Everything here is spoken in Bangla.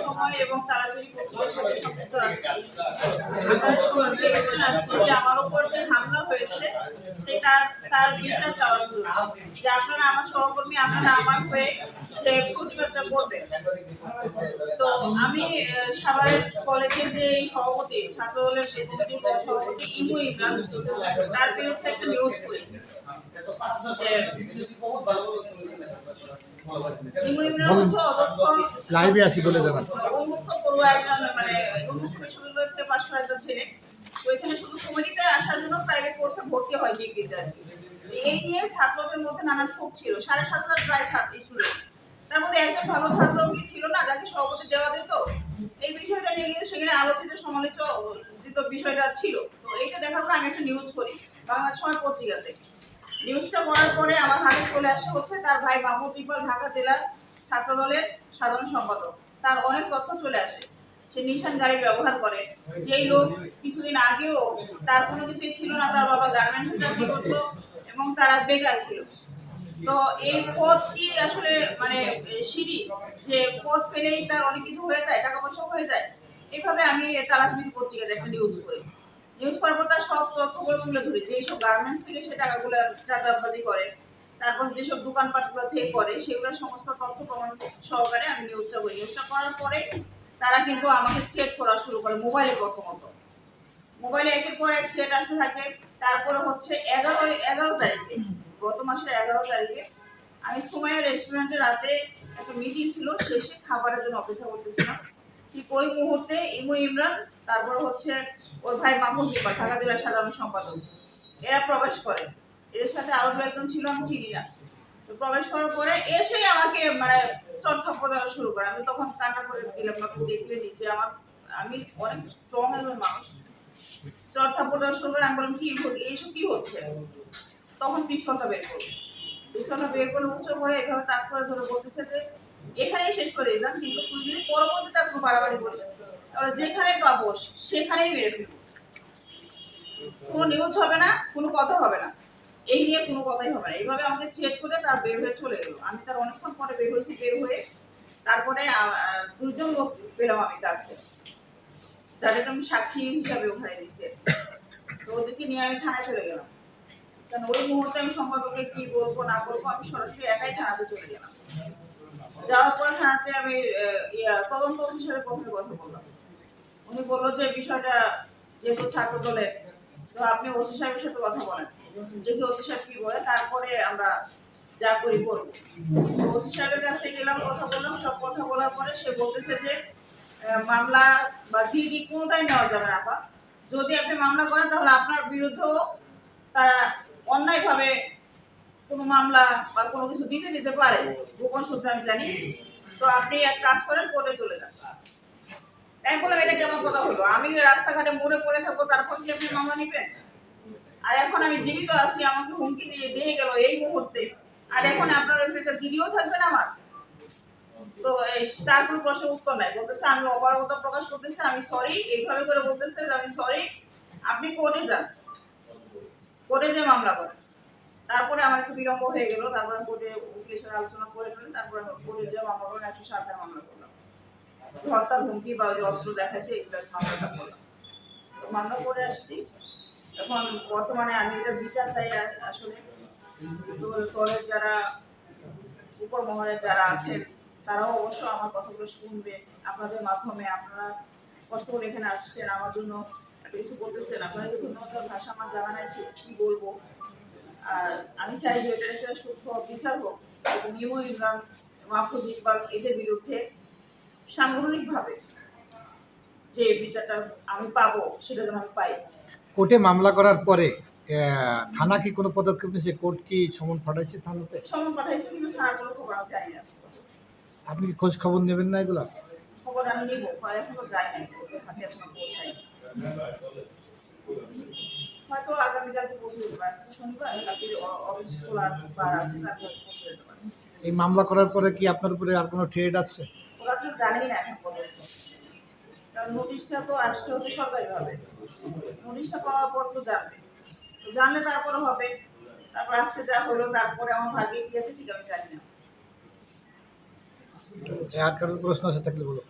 সময় এবং তাড়াতাড়ি আমার উপর যে হামলা হয়েছে সেই তার তার বিচার চাওয়ার যে আপনারা আমার সহকর্মী, আপনারা আমার হয়ে যে প্রতিবাদটা করবেন। তো আমি সাভারের কলেজের যে সভাপতি ছাত্র দলের এক্সিকিউটিভ সভাপতি ইমু ইমরান তার বিরুদ্ধে একটা নিউজ করি। যে ইমু ইমরান হচ্ছে লাইভে আসি বলে জানান। উন্মুক্ত পড়ুয়া একজন মানে উন্মুক্ত পাশ করা একটা ছেলে। ওইখানে শুধু কমিটিতে আসার জন্য প্রাইভেট কোর্সে ভর্তি হয় ডিগ্রিতে এই নিয়ে ছাত্রদের মধ্যে নানান ক্ষোভ ছিল। সাড়ে সাত হাজার প্রায় ছাত্রী স্টুডেন্ট তার মধ্যে একজন ভালো ছাত্র কি ছিল না? যাকে সভাপতি দেওয়া যেত? এই বিষয়টা নিয়ে কিন্তু সেখানে আলোচিত সমালোচিত বিষয়টা ছিল। তো এইটা দেখার পর আমি একটা নিউজ করি, বাংলা সময় পত্রিকাতে। নিউজটা করার পরে আমার হাতে চলে আসে হচ্ছে তার ভাই মাহমুদ ইকবাল, ঢাকা জেলার ছাত্র দলের সাধারণ সম্পাদক। তার অনেক তথ্য চলে আসে। সে নিশান গাড়ি ব্যবহার করে। যেই লোক কিছুদিন আগেও তার কোনো কিছুই ছিল না, তার বাবা গার্মেন্টসে চাকরি করতো এবং তারা বেকার ছিল। তো এই পদ কি আসলে মানে সিঁড়ি, যে পদ পেলেই তার অনেক কিছু হয়ে যায়, টাকা পয়সা হয়ে যায় এইভাবে আমি তালাশবিধি পত্রিকাতে একটা নিউজ করি। নিউজ করার পর তার সব তথ্যগুলো তুলে ধরি যে সব গার্মেন্টস থেকে সে টাকাগুলো চাঁদাবাজি করে, তারপর যেসব দোকানপাটগুলো থেকে করে, সেগুলো সমস্ত তথ্য প্রমাণ সহকারে আমি নিউজটা করি। নিউজটা করার পরে তারা কিন্তু আমাকে চেক করা শুরু করে মোবাইলে প্রথমত। মোবাইলে একের পর এক থ্রেট আসতে থাকে, তারপরে হচ্ছে এগারো এগারো তারিখে গত মাসের এগারো তারিখে আমি সুমাইয়া রেস্টুরেন্টে রাতে একটা মিটিং ছিল, শেষে খাবারের জন্য অপেক্ষা করতেছিলাম। ঠিক ওই মুহূর্তে ইমু ইমরান, তারপর হচ্ছে ওর ভাই মাহমুদ ইকবাল ঢাকা জেলার সাধারণ সম্পাদক। এরা প্রবেশ করে। এর সাথে আরও দু একজন ছিল, আমি চিনি না। তো প্রবেশ করার পরে এসেই আমাকে মানে চটথাপ্প দেওয়া শুরু করে। আমি তখন কান্না করে দিলাম না দেখলে নিচে আমার আমি অনেক স্ট্রং একজন মানুষ। চর থাপ্পড় দেওয়া শুরু করে আমি বললাম, কি এইসব কি হচ্ছে? তখন পিস্তলটা বের করি পিস্তলটা বের করে উঁচু করে এভাবে তাক করে ধরে বলতেছে যে, এখানেই শেষ করে দিলাম, কিন্তু তুই যদি পরবর্তীতে বাড়াবাড়ি করিস তাহলে যেখানে পাবো সেখানেই মেরে ফেলব। কোনো নিউজ হবে না, কোনো কথা হবে না। এই নিয়ে কোনো কথাই হবে না। এইভাবে আমাকে চেক করে তার বের হয়ে চলে গেলো আমি তার অনেকক্ষণ পরে বের হয়েছি, বের হয়ে তারপরে দুজন লোক পেলাম আমি কাছে। যাদেরকে আমি সাক্ষী হিসাবে ওখানে দিছে তো ওদেরকে নিয়ে আমি থানায় চলে গেলাম। কারণ ওই মুহূর্তে আমি সম্পাদককে কি বলব, না বলব, আমি সরাসরি একাই থানাতে চলে গেলাম। যাওয়ার পর থানাতে আমি তদন্ত অফিসারের পক্ষে কথা বললাম। উনি বলল যে বিষয়টা যেহেতু ছাত্র দলের, তো আপনি ওসি সাহেবের সাথে কথা বলেন। দেখি ওসি সাহেব কি বলে, তারপরে আমরা যা করি করব। ওসি সাহেবের কাছে গেলাম, কথা বললাম। সব কথা বলার পরে সে বলতেছে যে মামলা বা জিডি কোনোটাই নেওয়া যাবে না, আপা। যদি আপনি মামলা করেন, তাহলে আপনার বিরুদ্ধেও তারা অন্যায়ভাবে কোনো মামলা বা কোনো কিছু দিতে যেতে পারে, গোপন সূত্রে আমি জানি। তো আপনি এক কাজ করেন, কোর্টে চলে যান। তাই বললাম, এটা কেমন কথা হলো? আমি রাস্তাঘাটে মরে পড়ে থাকব, তারপর কি আপনি মামলা নিবেন? আর এখন আমি জীবিত আছি, আমাকে হুমকি দিয়ে দিয়ে গেল এই মুহূর্তে। আর এখন আপনার ওইখানে একটা জিডিও থাকবেন আমার? তো এই তার কোনো প্রশ্নের উত্তর নাই। বলতেছে, আমি অপারগতা প্রকাশ করতেছি, আমি সরি এইভাবে করে বলতেছে আমি সরি আপনি কোর্টে যান। কোর্টে যে মামলা করেন তারপরে আমার একটু বিলম্ব হয়ে গেল, তারপরে কোর্টে উকিলের সাথে আলোচনা করে ফেলেন তারপরে কোর্টে যে মামলা করেন একশো সাত মামলা করলাম। হত্যার হুমকি বা যে অস্ত্র দেখাচ্ছে এগুলো মামলাটা করলাম। মামলা করে আসছি। এখন বর্তমানে আমি এটা বিচার চাই আসলে। তো যারা, উপর মহলের যারা আছেন, তারাও অবশ্য আমার কথাগুলো শুনবে। আপনাদের মাধ্যমে আপনারা কষ্ট করে এখানে আসছেন, আমার জন্য কিছু বলতেছেন আপনারা যদি ধন্যবাদ ভাষা আমার জানা নাই ঠিক কি বলব? আর আমি চাই যে এটা একটা সূক্ষ্ম বিচার হোক এবং ইমো ইমরান মাহফুজ ইকবাল এদের বিরুদ্ধে সাংগঠনিকভাবে যে বিচারটা আমি পাবো সেটা যেন আমি পাই। কোর্টে মামলা করার পরে থানা কি কোনো পদক্ষেপ নিয়েছে? কোর্ট কি সমন পাঠাইছে থানাতে? সমন পাঠাইছে কিন্তু থানার কোনো খবর আমি জানি না। আপনি খোঁজ খবর নেবেন না এগুলা? খবর আমি নিবো এখনও যাই নাই হাতে এখনও পৌঁছাই হয়তো আগামীকালকে পৌঁছে যেতে পারে। শনিবার কালকে অফিস খোলা বার আছে তারপরে পৌঁছে যেতে পারে। এই মামলা করার পরে কি আপনার উপরে আর কোনো থ্রেড আসছে ওরা তো জানেই না এখন পর্যন্ত। কারণ নোটিশটা তো আসছে হচ্ছে সরকারিভাবে। নোটিশটা পাওয়ার পর তো জানবে। জানলে তারপরে হবে। তারপর আজকে যা হলো তারপরে আমার ভাগে কি আছে ঠিক আমি জানি না। আর কারোর প্রশ্ন আছে থাকলে বলো।